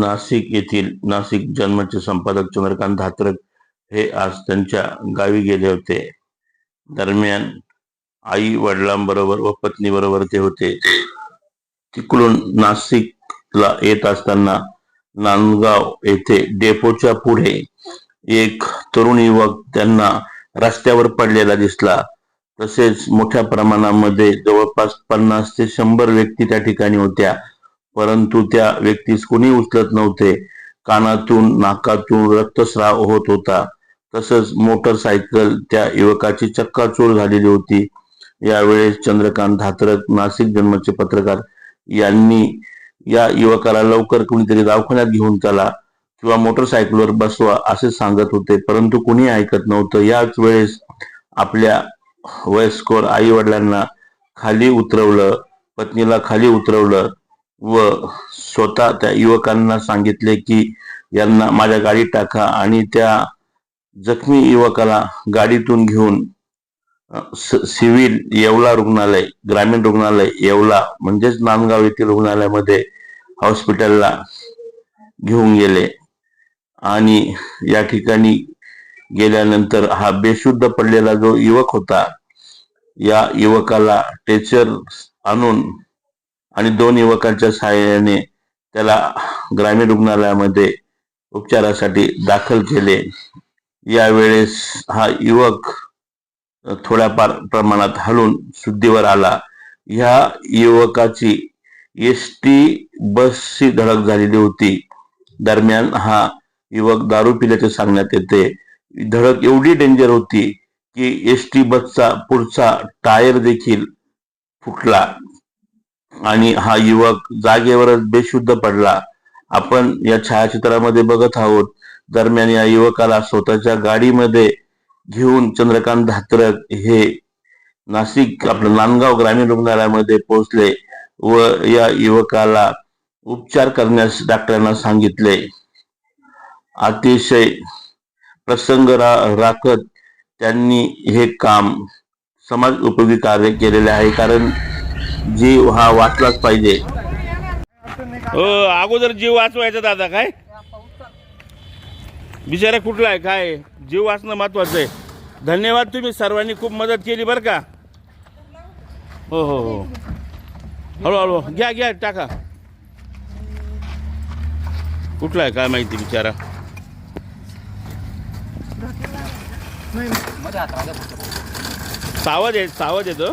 नाशिक येथील नाशिक जन्मचे संपादक चंद्रकांत धात्रक हे आज त्यांच्या गावी गेले होते. दरम्यान आई वडिलांबरोबर व पत्नीबरोबर ते होते. तिकडून नाशिकला येत असताना नांदगाव येथे डेपोच्या पुढे एक तरुण युवक त्यांना रस्त्यावर पडलेला दिसला. तसेच मोठ्या प्रमाणामध्ये जवळपास पन्नास ते शंभर व्यक्ती त्या ठिकाणी होत्या. परंतु त्या व्यक्तीस कुणी उचलत नव्हते. कानातून नाकातून रक्तस्राव होत होता. तसंच मोटरसायकल त्या युवकाची चक्काचूर झालेली होती. यावेळेस चंद्रकांत धात्रक नाशिक जन्मचे पत्रकार यांनी या युवकाला लवकर कुणीतरी दवाखान्यात घेऊन चला किंवा मोटरसायकलवर बसवा असे सांगत होते. परंतु कुणी ऐकत नव्हतं. याच वेळेस आपल्या वयस्कर आई वडिलांना खाली उतरवलं पत्नीला खाली उतरवलं. व स्वतः त्या युवकांना सांगितले की यांना माझ्या गाडीत टाका आणि त्या जखमी युवकाला गाडीतून घेऊन स- सिव्हिल येवला रुग्णालय ग्रामीण रुग्णालय येवला म्हणजेच नांदगाव येथील रुग्णालयामध्ये हॉस्पिटलला घेऊन गेले. आणि या ठिकाणी गेल्यानंतर हा बेशुद्ध पडलेला जो युवक होता या युवकाला टेचर आणून आणि दोन युवकांच्या सहाय्याने त्याला ग्रामीण रुग्णालयामध्ये उपचारासाठी दाखल केले. यावेळेस हा युवक थोड्याफार प्रमाणात हलून शुद्धीवर आला. ह्या युवकाची एस टी बसची धडक झालेली होती. दरम्यान हा युवक दारू पिल्याचे सांगण्यात येते. धडक एवढी डेंजर होती की एस टी बसचा पुढचा टायर देखील फुटला. आणि हा युवक जागेवरच बेशुद्ध पडला. आपण या छायाचित्रामध्ये बघत आहोत दरम्यान या युवकाला स्वतःच्या गाडीमध्ये घेऊन चंद्रकांत धात्रक हे नाशिक आपलं नांदगाव ग्रामीण रुग्णालयामध्ये पोहोचले व या युवकाला उपचार करण्यास डॉक्टरांना सांगितले. अतिशय प्रसंग रा- राखत त्यांनी हे काम समाज उपयोगी कार्य केलेले आहे. कारण जीव हा वाचलाच पाहिजे. हो अगोदर जीव वाचवायचा दादा काय? बिचारा कुठला आहे काय? जीव वाचणं महत्वाचं आहे. धन्यवाद तुम्ही सर्वांनी खूप मदत केली बरं का? हो हो हो. हळूहळू घ्या घ्या टाका. कुठला आहे काय माहिती बिचारा? सावध आहे सावध येतो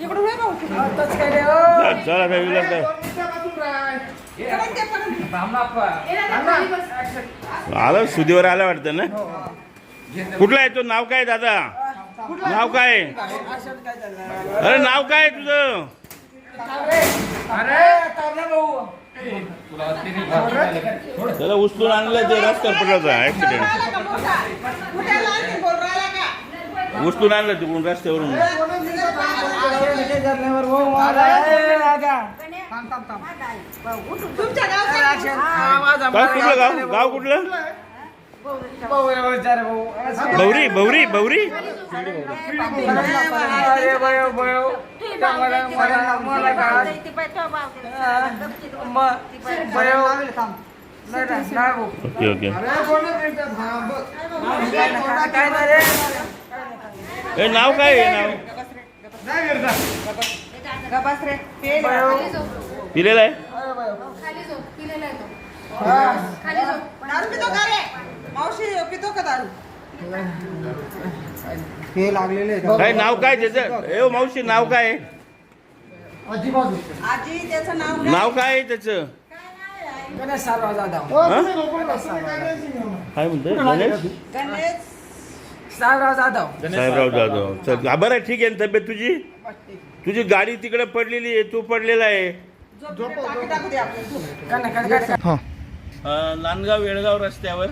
इकडून वळ भाऊ. चला, चला रविला काय आलं सुधीवर आलं वाटतं ना? कुठला आहे तो? नाव काय दादा? नाव काय अरे नाव काय तुझं? त्याला उचलून आणलं ते रस्त्यावर पडला ऍक्सिडेंट कुठे लागते बोल राहिला का? उचलून आणलं तिकडून रस्त्यावरून. काय कुठलं गाव? गाव कुठलं? भौरी भौरी भौरी? Okay okay. नाव काय नाव? गबास रे. पेन पिलेलं आहे? खाली झोप. पिलेला आहे तो. खाली झोप. दारू पितो का रे? मावशी पितो का दारू? हे लागलेले आहेत. काय नाव काय त्याचं? ए ओ, मावशी नाव काय? आहे? आजी त्याचं नाव काय? नाव काय आहे त्याचं? गणेश सारवा जाधव. हा? काय म्हणतोय? गणेश? गणेश सारवा जाधव. साहेबराव जाधव. चल, हा, बरं आहे, ठीक आहे ना तब्येत तुझी? तुझी गाडी तिकडे पडलेली आहे तू पडलेला आहे. नांदगाव येळगाव रस्त्यावर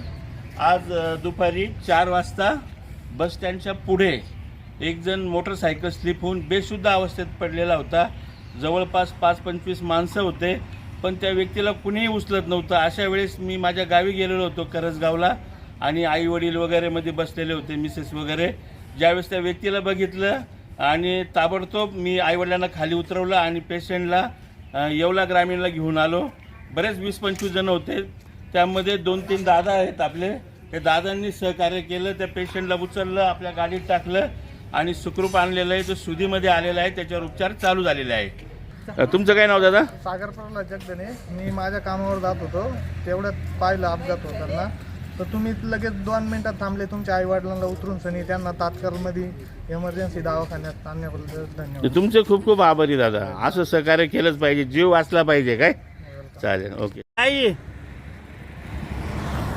आज अ, दुपारी चार वाजता बस स्टँडच्या पुढे एक जण मोटरसायकल स्लिप होऊन बेशुद्ध अवस्थेत पडलेला होता. जवळपास पाच पंचवीस माणसं होते पण त्या व्यक्तीला कुणीही उचलत नव्हतं. अशा वेळेस मी माझ्या गावी गेलेलो होतो करसगावला. आणि आई वडील वगैरेमध्ये बसलेले होते मिसेस वगैरे. ज्यावेळेस त्या व्यक्तीला बघितलं आणि ताबडतोब मी आईवडिलांना खाली उतरवलं आणि पेशंटला येवला ग्रामीणला घेऊन आलो. बरेच वीस पंचवीस जण होते. त्यामध्ये दोन तीन दादा आहेत आपले. त्या दादांनी सहकार्य केलं त्या पेशंटला उचललं आपल्या गाडीत टाकलं आणि सुखरूप आणलेलं आहे. तो सुधीमध्ये आलेला आहे त्याच्यावर उपचार चालू झालेले आहे तुमचं काय नाव दादा? सागरपूरला जगदने मी माझ्या कामावर जात होतो. तेवढ्यात पाहिलं अपघात होताना. तर तुम्ही लगेच दोन मिनिटात थांबले तुमच्या आई वडिलांना उतरून सनी त्यांना तात्काळमध्ये इमर्जन्सी दवाखान्यात आणण्याबद्दल धन्यवाद. तुमचे खूप खूप आभारी दादा. असं सहकार्य केलंच पाहिजे जीव वाचला पाहिजे काय? चालेल ओके. आई.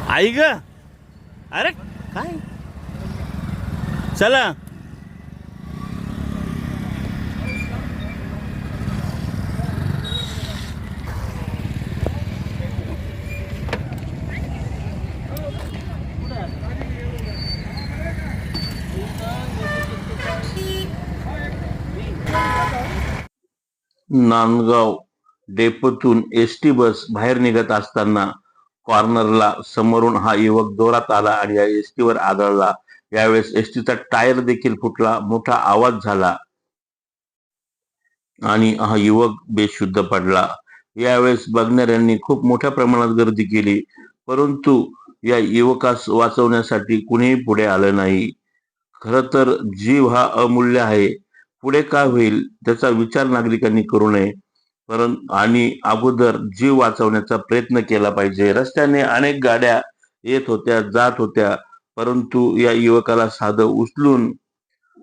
आई ग. अरे काय? चला. नांदगाव डेपोतून एस टी बस बाहेर निघत असताना कॉर्नरला समोरून हा युवक दोरात आला आणि या एस टीवर आदळला. यावेळेस एस टीचा टायर देखील फुटला मोठा आवाज झाला आणि हा युवक बेशुद्ध पडला. यावेळेस बघणाऱ्यांनी खूप मोठ्या प्रमाणात गर्दी केली परंतु या युवकास वाचवण्यासाठी कुणीही पुढे आलं नाही. खर तर जीव हा अमूल्य आहे. पुढे काय होईल त्याचा विचार नागरिकांनी करू नये. परंतु आणि अगोदर जीव वाचवण्याचा प्रयत्न केला पाहिजे. रस्त्याने अनेक गाड्या येत होत्या जात होत्या. परंतु या युवकाला साधं उचलून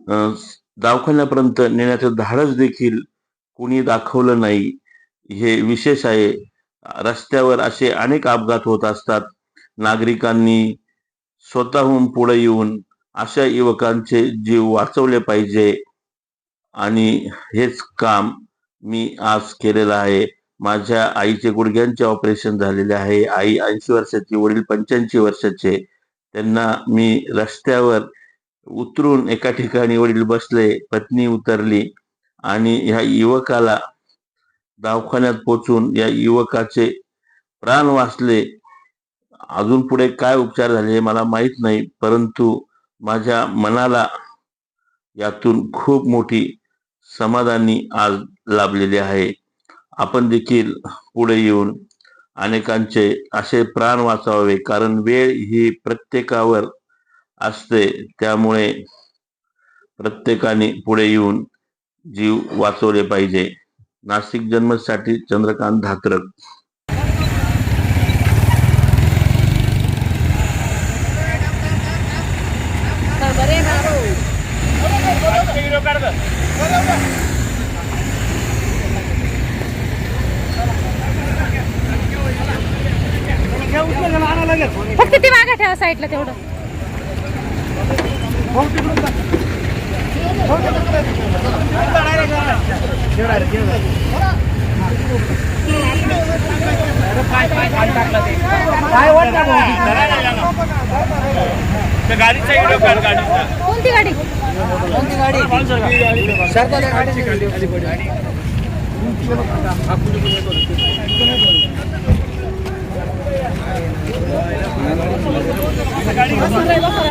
दवाखान्यापर्यंत नेण्याचं धाडस देखील कुणी दाखवलं नाही. हे विशेष आहे. रस्त्यावर असे अनेक अपघात होत असतात. नागरिकांनी स्वतःहून पुढे येऊन अशा युवकांचे जीव वाचवले पाहिजे. आणि हेच काम मी आज केलेलं आहे. माझ्या आईचे गुडघ्यांचे ऑपरेशन झालेले आहे. आई ऐंशी वर्षाची वडील पंच्याऐंशी वर्षाचे. त्यांना मी रस्त्यावर उतरून एका ठिकाणी वडील बसले पत्नी उतरली आणि ह्या युवकाला दवाखान्यात पोचून या युवकाचे प्राण वाचले. अजून पुढे काय उपचार झाले हे मला माहीत नाही परंतु माझ्या मनाला यातून खूप मोठी समाधानी आज लाभलेली आहे. आपण देखील पुढे येऊन अनेकांचे असे प्राण वाचवावे कारण वेळ ही प्रत्येकावर असते. त्यामुळे प्रत्येकाने पुढे येऊन जीव वाचवले पाहिजे. नाशिक जन्मसाठी चंद्रकांत धात्रक. फक्त ती मागे ठेवा साईडला तेवढं. गाडीचा कोणती गाडी? कोणती गाडी? शारदा गाडी